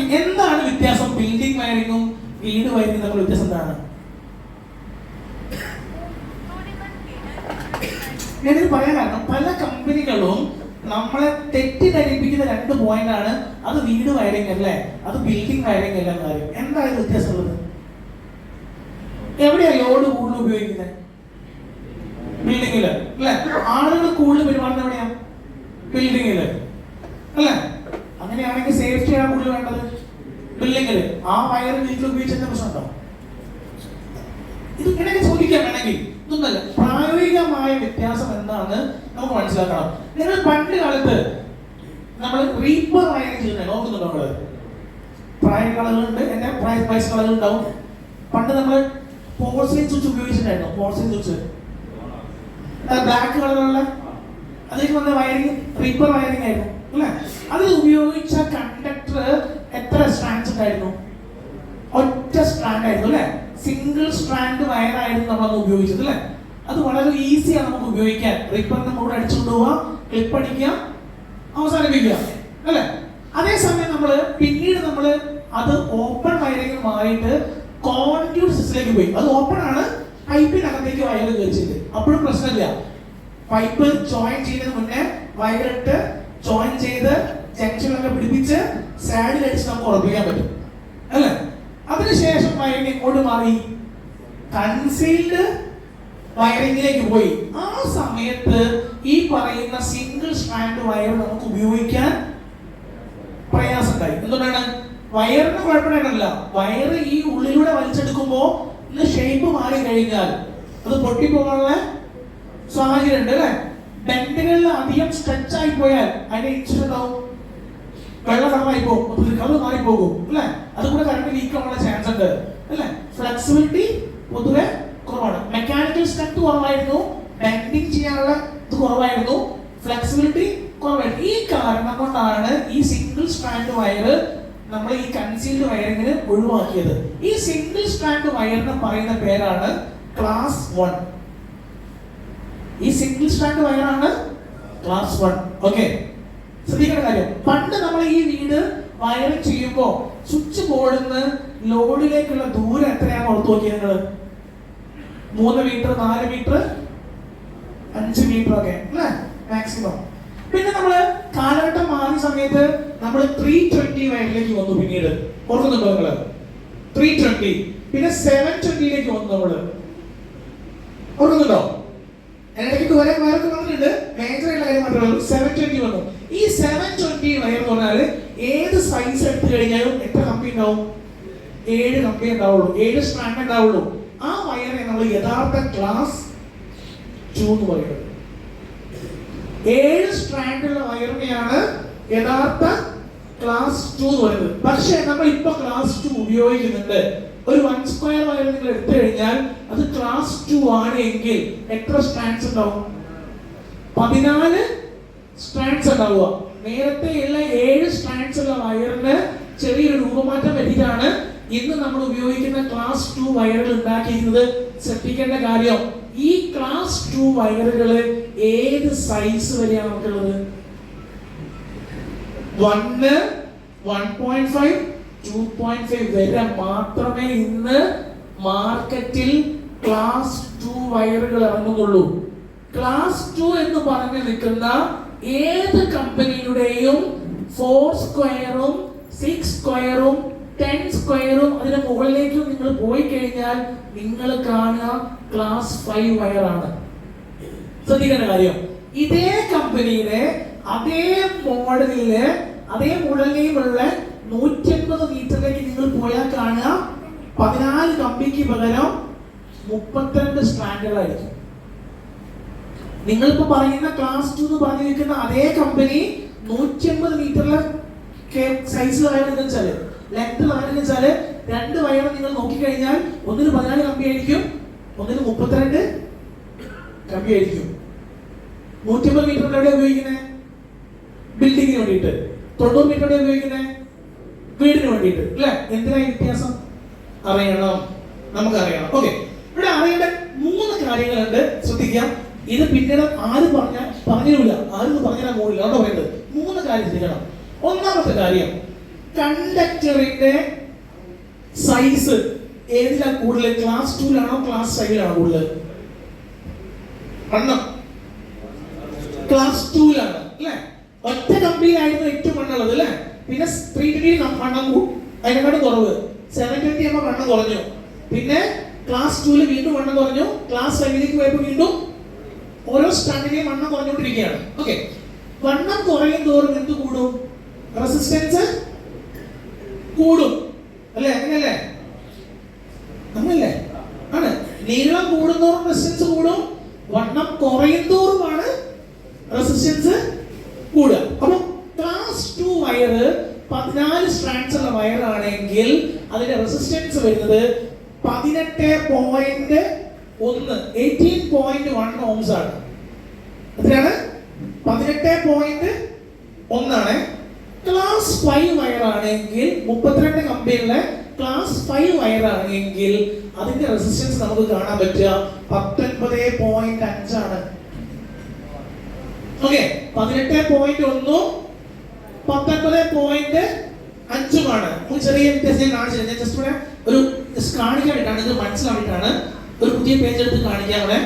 എന്താണ് വ്യത്യാസം? ബിൽഡിംഗ് വയറിങ്ങും വീട് വയറിങ്ങും തമ്മിൽ വ്യത്യാസം എന്താണ്? ഞാനിത് പറയാൻ കാരണം പല കമ്പനികളും നമ്മളെ തെറ്റിദ്ധരിപ്പിക്കുന്ന രണ്ട് പോയിന്റ് ആണ് അത് വീട് വയറിംഗ് അല്ലേ? അത് ബിൽഡിംഗ് വയറിംഗ് അല്ല എന്ന എന്താണ് വ്യത്യാസമുള്ളത്? എവിടെയാ ലോഡ് കൂടുതൽ ഉപയോഗിക്കുന്നത്? ബിൽഡിങ്ങിൽ അല്ലെ? ആളുകൾ കൂടുതൽ പെരുമാറുന്നത് എവിടെയാ? ബിൽഡിങ്ങിൽ അല്ലേ? അങ്ങനെയാണെങ്കിൽ സേഫ്റ്റിയാണ് കൂടുതൽ വേണ്ടത്. ബിൽഡിങ്ങിൽ ആ വയർ വീട്ടിൽ ഉപയോഗിച്ചതിന്റെ പ്രശ്നമുണ്ടോ? ഇത് ഇടയ്ക്ക് ചോദിക്കാം വേണമെങ്കിൽ. ഇതൊന്നല്ല പ്രായോഗികമായ വ്യത്യാസം എന്താണ് നമുക്ക് മനസ്സിലാക്കണം. നിങ്ങൾ പണ്ട് കാലത്ത് നമ്മൾ റീപ്പർ വയറിംഗ് ചെയ്യുന്നത് നോക്കുന്നുണ്ടോ നമ്മൾ പ്രായ കളകളുണ്ട് എന്റെ പ്രായ വയസ്സ് കളകൾ ഉണ്ടാവും. പണ്ട് നമ്മൾ പോർസിലിൻ സ്വിച്ച് ഉപയോഗിച്ചിട്ടുണ്ടായിരുന്നു പോർസിലിൻ സ്വിച്ച് ബ്ലാക്ക് കളറുള്ള അതിലേക്ക് വന്ന വയറിംഗ് റീപ്പർ വയറിംഗ് ആയിരുന്നു അല്ലേ? അതിൽ ഉപയോഗിച്ച കണ്ടക്ടർ എത്ര സ്ട്രാൻഡ്സ് ഉണ്ടായിരുന്നു? ഒറ്റ സ്ട്രാൻഡ് ആയിരുന്നു അല്ലെ? സിംഗിൾ സ്ട്രാൻഡ് വയറായിരുന്നു നമ്മൾ അന്ന് ഉപയോഗിച്ചത് അല്ലെ? അത് വളരെ ഈസിയാണ് നമുക്ക് ഉപയോഗിക്കാൻ. റിപ്പറിന്റെ കൂടെ അടിച്ചുകൊണ്ട് പോവാം ക്ലിപ്പ് അടിക്കാം അവസാനിപ്പിക്കുക അല്ലെ? അതേസമയം നമ്മൾ പിന്നീട് നമ്മൾ അത് ഓപ്പൺ വയറിംഗ് മാറിയിട്ട് സിസ്റ്റത്തിലേക്ക് പോയി. അത് ഓപ്പൺ ആണ് പൈപ്പിനകത്തേക്ക് വയർ കയറിച്ചിട്ട് അപ്പോഴും പ്രശ്നമില്ല. പൈപ്പ് ജോയിൻ ചെയ്യുന്നതിന് മുന്നേ വയറിട്ട് ജോയിൻ ചെയ്ത് ജംഗ്ഷനിലൊക്കെ പിടിപ്പിച്ച് സാഡിൽ അടിച്ച് നമുക്ക് ഉറപ്പിക്കാൻ പറ്റും. അല്ലേ? അതിനുശേഷം വയറിംഗ് എങ്ങോട്ട് മാറി കൺസീൽഡ് വയറിംഗിലേക്ക് പോയി. ആ സമയത്ത് ഈ പറയുന്ന സിംഗിൾ സ്ട്രാൻഡ് വയർ നമുക്ക് ഉപയോഗിക്കാൻ പ്രയാസമുണ്ടായി. എന്തുകൊണ്ടാണ്? വയറിന് കുഴപ്പമില്ല വയറ് ഈ ഉള്ളിലൂടെ വലിച്ചെടുക്കുമ്പോൾ ഇതിന്റെ ഷേപ്പ് മാറി കഴിഞ്ഞാൽ അത് പൊട്ടിപ്പോകാനുള്ള സാഹചര്യം ഉണ്ട് അല്ലെ ബെൻഡുകളിൽ അധികം സ്ട്രെച്ച് ആയി പോയാൽ അതിന്റെ ഇൻസുലിൻ ഉണ്ടാവും. വെള്ള കളറായി പോകും കളർ മാറിപ്പോകും അല്ലെ? അതുകൂടെ കറണ്ട് ലീക്ക് ആവാനുള്ള ചാൻസ് ഉണ്ട് അല്ലെ? ഫ്ലെക്സിബിലിറ്റി പൊതുവെ കുറവാണ്. മെക്കാനിക്കൽ സ്ട്രെങ്ത് കുറവായിരുന്നു. ബെൻഡിങ് ചെയ്യാനുള്ള ഇത് കുറവായിരുന്നു. ഫ്ലെക്സിബിലിറ്റി കുറവായിരുന്നു. ഈ കാരണം കൊണ്ടാണ് ഈ സിംഗിൾ സ്ട്രാൻഡ് വയർ നമ്മൾ ഈ കൺസീൽഡ് വയറിങ്ങിന് ഒഴിവാക്കിയത്. ഈ സിംഗിൾ സ്ട്രാൻഡ് എന്ന് പറയുന്ന പേരാണ് ക്ലാസ് വൺ ഈ സിംഗിൾ സ്ട്രാൻഡ് വയറാണ് ക്ലാസ് വൺ ഓക്കെ ശ്രദ്ധിക്കേണ്ട കാര്യം. പണ്ട് നമ്മൾ ഈ വീട് വയർ ചെയ്യുമ്പോൾ സ്വിച്ച് ബോർഡിൽ നിന്ന് ലോഡിലേക്കുള്ള ദൂരം എത്രയാണ് ഓർത്ത് നോക്കിയത് നിങ്ങൾ മൂന്ന് മീറ്റർ നാല് മീറ്റർ അഞ്ച് മീറ്റർ ഒക്കെ അല്ലേ? മാക്സിമം. പിന്നെ നമ്മൾ കാലഘട്ടം മാറിയ സമയത്ത് നമ്മൾ ത്രീ ട്വന്റി വയറിലേക്ക് വന്നു പിന്നീട്. ഓർക്കുന്നുണ്ടോ നിങ്ങൾ? ത്രീ ട്വന്റി പിന്നെ സെവൻ ട്വന്റിയിലേക്ക് വന്നു നമ്മൾ. ഓർക്കുന്നുണ്ടോ? ഇടയ്ക്ക് കുറെ വേറെ വന്നിട്ടുണ്ട്. മേജർ ആയിട്ടുള്ള കാര്യം മാത്രമേ സെവൻ ട്വന്റി ഈ സെവൻ ട്വന്റി വയർ എന്ന് പറഞ്ഞാൽ ഏത് സൈസ് എടുത്തു കഴിഞ്ഞാലും എത്ര കമ്പി ഉണ്ടാവും? ഏഴ് കമ്പി ഉണ്ടാവുള്ളൂ. ഏഴ് സ്ട്രാൻഡ് ഉണ്ടാവുള്ളൂ. ആ വയറിനെ നമ്മൾ യഥാർത്ഥ ക്ലാസ് ടു എന്ന് പറയുന്നത്. ഏഴ് സ്ട്രാൻഡുള്ള വയറിനെയാണ് യഥാർത്ഥ ക്ലാസ് ടു എന്ന് പറയുന്നത്. പക്ഷേ നമ്മൾ ഇപ്പൊ ക്ലാസ് ടു ഉപയോഗിക്കുന്നുണ്ട്. ഒരു വൺ സ്ക്വയർ വയർ നിങ്ങൾ എടുത്തു കഴിഞ്ഞാൽ അത് ക്ലാസ് ടു ആണ് എങ്കിൽ എത്ര സ്ട്രാൻഡ്സ് ഉണ്ടാവും? പതിനാല് സ്ട്രാൻഡ്സ് ഉണ്ടാവുക. നേരത്തെ ഉള്ള ഏഴ് സ്ട്രാൻഡ്സ് ഉള്ള വയറിന് ചെറിയൊരു രൂപമാറ്റം വരികയാണ് ഇന്ന് നമ്മൾ ഉപയോഗിക്കുന്ന ക്ലാസ് ടു വയറുകൾ ഉണ്ടാക്കിയിരുന്നത് ശ്രദ്ധിക്കേണ്ട കാര്യം ഈ ക്ലാസ് ടു വയറുകൾ ഏത് സൈസ് വരെയാണ് നമുക്കുള്ളത്? One one point five two point five വരെ മാത്രമേ ഇന്ന് മാർക്കറ്റിൽ ക്ലാസ് ടു വയറുകൾ ഇറങ്ങുന്നുള്ളൂ. ക്ലാസ് ടു എന്ന് പറഞ്ഞു നിൽക്കുന്ന ഏത് കമ്പനിയുടെയും ഫോർ സ്ക്വയറും സിക്സ് സ്ക്വയറും ടെൻ സ്ക്വയറും അതിന് മുകളിലേക്കും നിങ്ങൾ പോയി കഴിഞ്ഞാൽ നിങ്ങൾ കാണുക ക്ലാസ് ഫൈവ് വയറാണ്. ശ്രദ്ധിക്കേണ്ട കാര്യം ഇതേ കമ്പനിയിലെ അതേ മോഡലിലെ അതേ മോഡലിലുള്ള നൂറ്റി അൻപത് മീറ്ററിലേക്ക് നിങ്ങൾ പോയാൽ കാണുക. പതിനാല് കമ്പിക്ക് പകരം മുപ്പത്തിരണ്ട് സ്ട്രാൻഡുകളായിരിക്കും. നിങ്ങൾക്ക് പറയുന്ന ക്ലാസ് ടു എന്ന് പറഞ്ഞിരിക്കുന്ന അതേ കമ്പനി നൂറ്റി അൻപത് മീറ്ററിലെ സൈസിൽ വയർ എന്ന് വെച്ചാൽ ലെങ്ത് വെച്ചാൽ രണ്ട് വയർ നിങ്ങൾ നോക്കിക്കഴിഞ്ഞാൽ ഒന്നിന് പതിനാല് കമ്പി ആയിരിക്കും ഒന്നിന് മുപ്പത്തിരണ്ട് കമ്പി ആയിരിക്കും. നൂറ്റമ്പത് മീറ്റർ എവിടെ ഉപയോഗിക്കുന്നത് ബിൽഡിങ്ങിന് വേണ്ടിയിട്ട്. തൊണ്ണൂറ് മീറ്റർ ഉപയോഗിക്കുന്നത് വീടിന് വേണ്ടിയിട്ട് അല്ലെ? എന്തിനായി വ്യത്യാസം? അറിയണം. നമുക്കറിയണം. ഓക്കെ ഇവിടെ അറിയേണ്ട മൂന്ന് കാര്യങ്ങളുണ്ട്. ശ്രദ്ധിക്കാം ഇത് പിന്നീട് ആരും പറഞ്ഞ പറഞ്ഞില്ല. ആരും പറഞ്ഞാൽ മൂന്നില്ല അവിടെ പറയുന്നത്. മൂന്ന് കാര്യം ശ്രദ്ധിക്കണം. ഒന്നാമത്തെ കാര്യം കണ്ടക്ടറിന്റെ സൈസ് ഏതിലാ കൂടുതൽ? ക്ലാസ് ടൂലാണോ ക്ലാസ് ഫൈവിലാണോ കൂടുതൽ? ക്ലാസ് ടൂലാണ് അല്ലേ? ഒറ്റ കമ്പിയിലായിരുന്നു ഏറ്റവും മണ്ണുള്ളത് അല്ലേ? പിന്നെ ത്രീ ട്വന്റി മണ്ണം അതിനെക്കാട്ടും കുറവ്. സെവൻ ട്വന്റി ആകുമ്പോൾ വണ്ണം കുറഞ്ഞു. പിന്നെ ക്ലാസ് ടൂൽ വീണ്ടും വണ്ണം കുറഞ്ഞു. ക്ലാസ് ഫൈവിലേക്ക് പോയപ്പോൾ വീണ്ടും ഓരോ സ്റ്റാൻഡിലെയും വണ്ണം കുറഞ്ഞുകൊണ്ടിരിക്കുകയാണ്. ഓക്കെ വണ്ണം കുറയും തോറും എന്ത് കൂടും? റെസിസ്റ്റൻസ് കൂടും. അല്ലേ? അങ്ങനെയല്ലേ? അങ്ങനല്ലേ ആണ്. നീളം കൂടുന്തോറും റെസിസ്റ്റൻസ് കൂടും. വണ്ണം കുറയും തോറുമാണ് റെസിസ്റ്റൻസ് കൂടുക. അപ്പൊ ക്ലാസ് ടു വയർ പതിനാല് സ്ട്രാൻഡ്സ് ഉള്ള വയറാണെങ്കിൽ അതിന്റെ റെസിസ്റ്റൻസ് വരുന്നത് പതിനെട്ട് പോയിന്റ് ഒന്ന് എയ്റ്റീൻ പോയിന്റ് വൺ ഓംസ് ആണ്. എത്രയാണ്? പതിനെട്ട് പോയിന്റ് ഒന്നാണ്. ക്ലാസ് ഫൈവ് വയറാണെങ്കിൽ മുപ്പത്തിരണ്ട് കമ്പിയുള്ള ക്ലാസ് ഫൈവ് വയറാണെങ്കിൽ അതിന്റെ റെസിസ്റ്റൻസ് നമുക്ക് കാണാൻ പറ്റുക. പത്തൊൻപത് പോയിന്റ് ഓക്കെ പതിനെട്ട് പോയിന്റ് ഒന്നും പത്തൊൻപത് പോയിന്റ് അഞ്ചുമാണ്. ചെറിയ വ്യത്യാസം കാണിച്ചില്ല ഞാൻ ജസ്റ്റ് ഒരു കാണിക്കാൻ വേണ്ടിയിട്ടാണ് ഇത് മനസ്സിലാക്കിയിട്ടാണ്. ഒരു പുതിയ പേജ് എടുത്ത് കാണിക്കാൻ ഇവിടെ